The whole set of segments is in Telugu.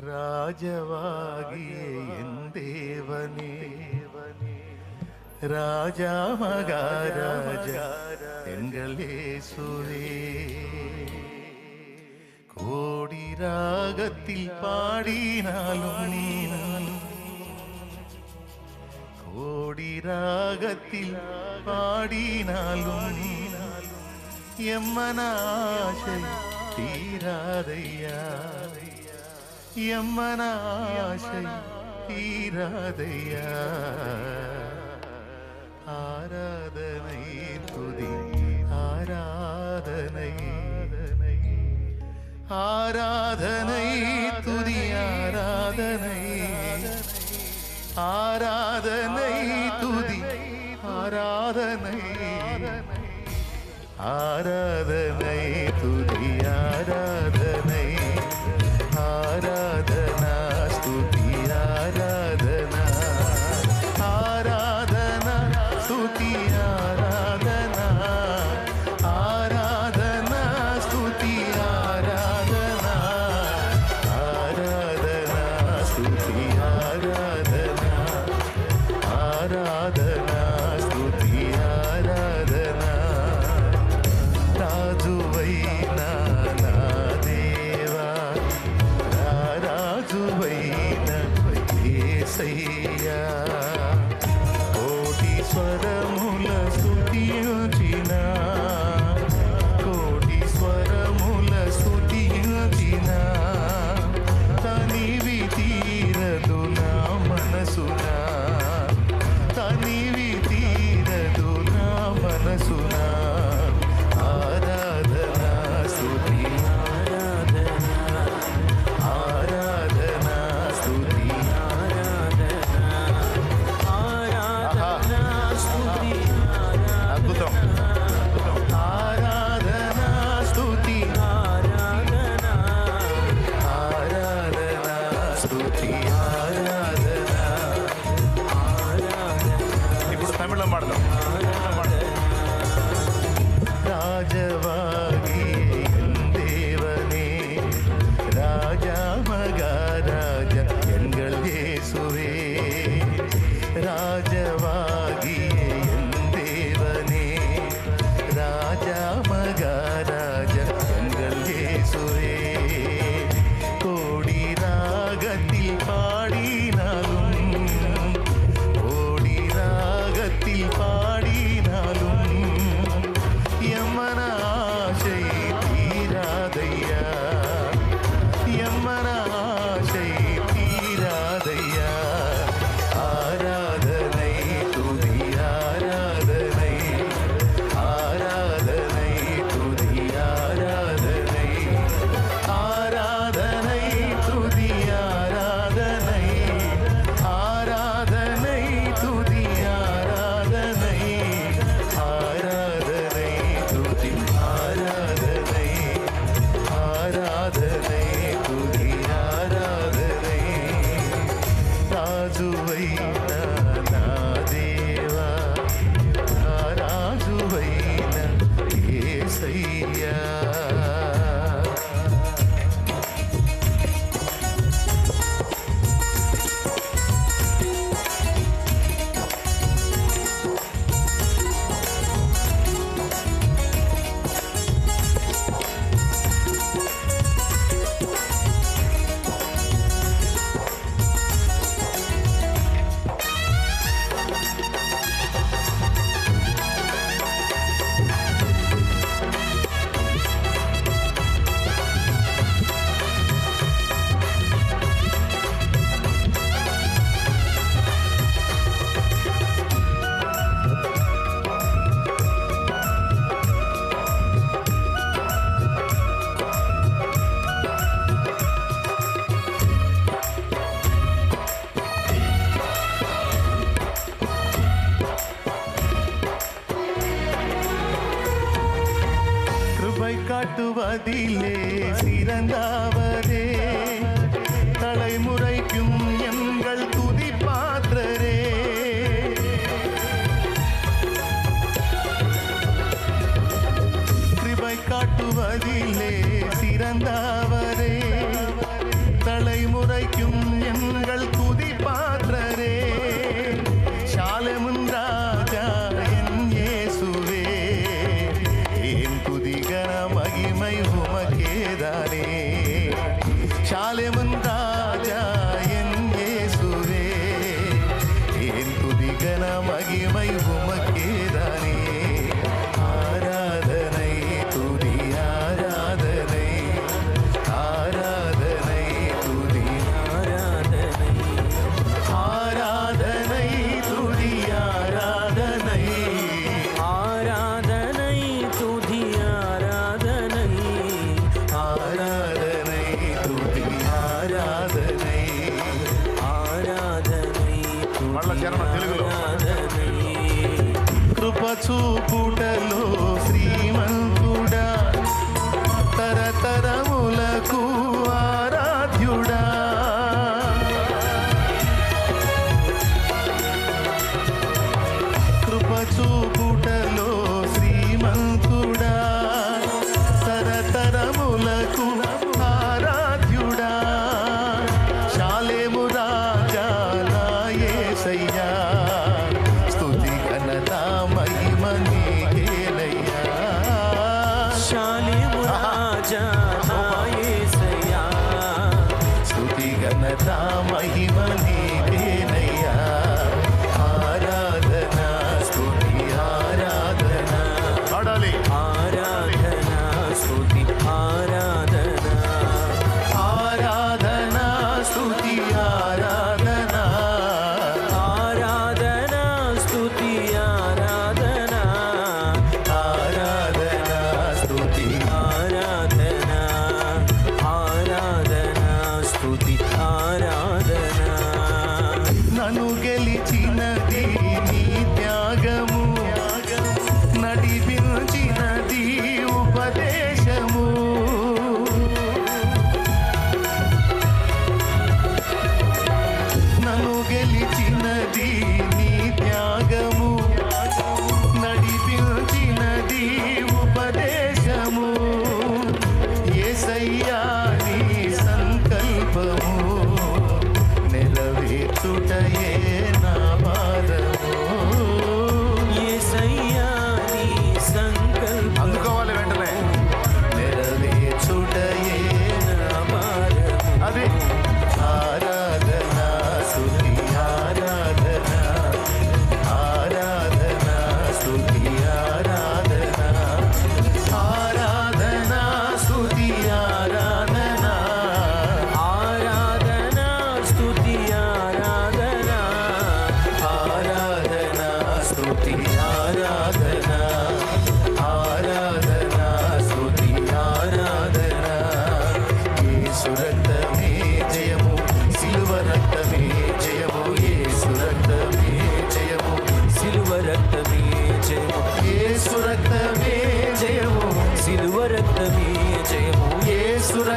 രാജവാകിയ എൻ ദേവനേ. രാജാമകാരാജ എങ്കളേശുവേ കോടി രാഗത്തിൽ പാടിനാലും കോടി രാഗത്തിൽ പാടിനാലും എമ്മനാശ തീരാതയ്യാ எம்மன ஆசை தீராதையா. ஆராதனை துதி ஆராதனை. ஆராதனை துதி ஆராதனை. ஆராதனை துதி ஆராதனை. ஆராதனை மகிமை காட்டுவதிலே சிறந்தாவரே. భాగ్యమై ఉమై చూపుటలో శ్రీమంతుడా తరతరములకు ఆరాధ్యుడా. కృప చూపుటలో శ్రీమంతుడా తరతరములకు ఆరాధ్యుడా. శాలేము రాజాలా ఏ సయ్యా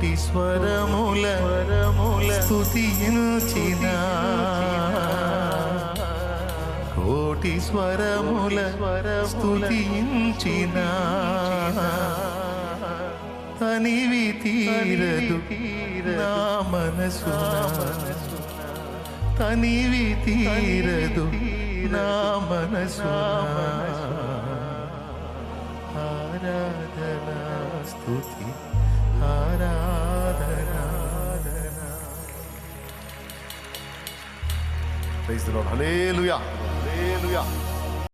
కోటి స్వరముల స్థుతించిన కోటి స్వరముల స్థుతించిన తనివి తీరదు నా మనసు తనివి తీరదు నా మనసు ఆరాధనా స్థుతి. ആരാധന.